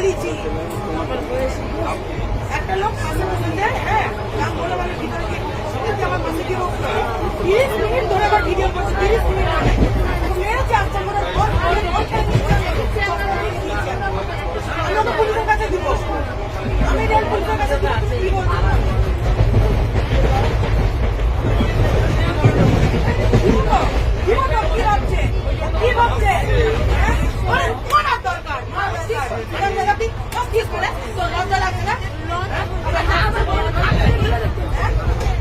নিয়েছি একটা লোক পাশে বসে দেয় হ্যাঁ বলে বলে ভিতরে আমার পাশে কেউ 你过来过来过来